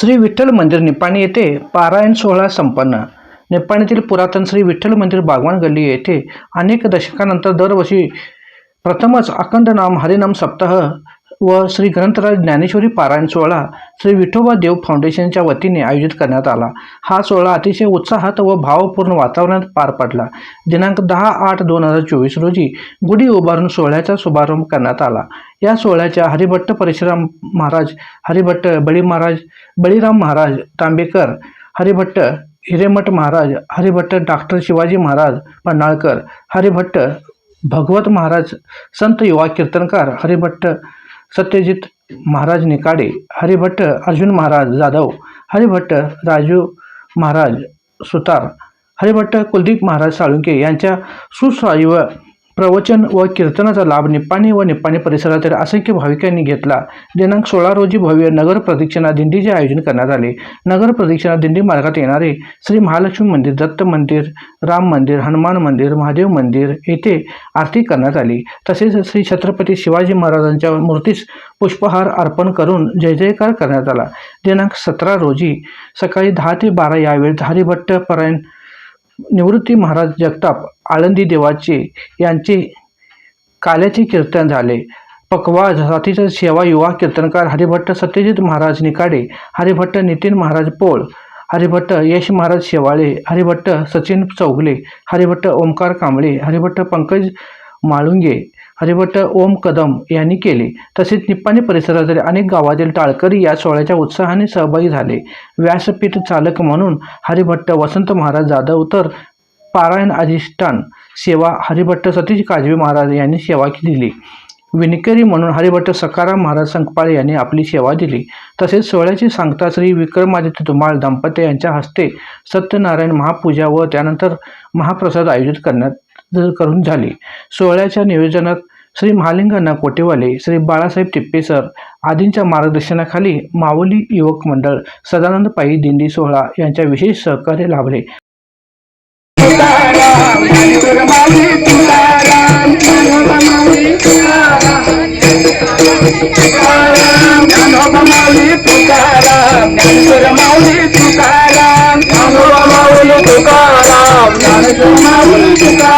श्री विठ्ठल मंदिर निपाणी येथे पारायण सोहळा संपन्न. निपाणीतील पुरातन श्री विठ्ठल मंदिर बागवान गल्ली येथे अनेक दशकानंतर दरवर्षी प्रथमच अखंड नाम हरिनाम सप्ताह व श्री ग्रंथराज ज्ञानेश्वरी पारायण सोहळा श्री विठोबा देव फाउंडेशनच्या वतीने आयोजित करण्यात आला. हा सोहळा अतिशय उत्साहात व भावपूर्ण वातावरणात पार पडला. दिनांक दहा आठ दोन हजार चोवीस रोजी गुढी उभारून सोहळ्याचा शुभारंभ करण्यात आला. या सोहळ्याच्या हरिभट्ट परशुराम महाराज हरिभट्ट बळी महाराज बळीराम महाराज तांबेकर हरिभट्ट हिरेमठ महाराज हरिभट्ट डॉक्टर शिवाजी महाराज पन्हाळकर हरिभट्ट भगवत महाराज संत युवा कीर्तनकार हरिभट्ट सत्यजित महाराज निकाडे हरिभट्ट अर्जुन महाराज जाधव हरिभट्ट राजू महाराज सुतार हरिभट्ट कुलदीप महाराज साळुंके यांच्या सुश्राव्य प्रवचन व कीर्तनाचा लाभ निप्पाणी व निप्पाणी परिसरातील असंख्य भाविकांनी घेतला. दिनांक सोळा रोजी भव्य नगर प्रदक्षिणा दिंडीचे आयोजन करण्यात आले. नगर प्रदक्षिणा दिंडी मार्गात येणारे श्री महालक्ष्मी मंदिर दत्त मंदिर राम मंदिर हनुमान मंदिर महादेव मंदिर येथे आरती करण्यात आली. तसेच श्री छत्रपती शिवाजी महाराजांच्या मूर्तीस पुष्पहार अर्पण करून जय जयकार करण्यात आला. दिनांक सतरा रोजी सकाळी दहा ते बारा यावेळी वेळेत हरिभट्ट परायण निवृत्ती महाराज जगताप आळंदी देवाचे यांचे काल्याचे कीर्तन झाले. पकवाज जातीचा सेवा युवा कीर्तनकार हरिभट्ट सत्यजित महाराज निकाडे हरिभट्ट नितीन महाराज पोळ हरिभट्ट यश महाराज शेवाळे हरिभट्ट सचिन चौगले हरिभट्ट ओमकार कांबळे हरिभट्ट पंकज माळुंगे हरिभट्ट ओम कदम यांनी केले. तसेच निप्पाणी परिसरातील अनेक गावातील टाळकरी या सोहळ्याच्या उत्साहाने सहभागी झाले. व्यासपीठ चालक म्हणून हरिभट्ट वसंत महाराज जाधव तर पारायण अधिष्ठान सेवा हरिभट्ट सतीश काजवे महाराज यांनी सेवा दिली विणकरी म्हणून हरिभट्ट सकाराम महाराज संकपाळे यांनी आपली सेवा दिली. तसेच सोहळ्याची सांगता श्री विक्रमादित्य धुमाळ दाम्पत्य यांच्या हस्ते सत्यनारायण महापूजा व त्यानंतर महाप्रसाद आयोजित करण्यात करून झाली. सोहळ्याच्या नियोजनात श्री महालिंगांना कोटेवाले श्री बाळासाहेब टिप्पेसर आदींच्या मार्गदर्शनाखाली माऊली युवक मंडळ सदानंद पायी दिंडी सोहळा यांच्या विशेष सहकार्य लाभले. तुकाराम.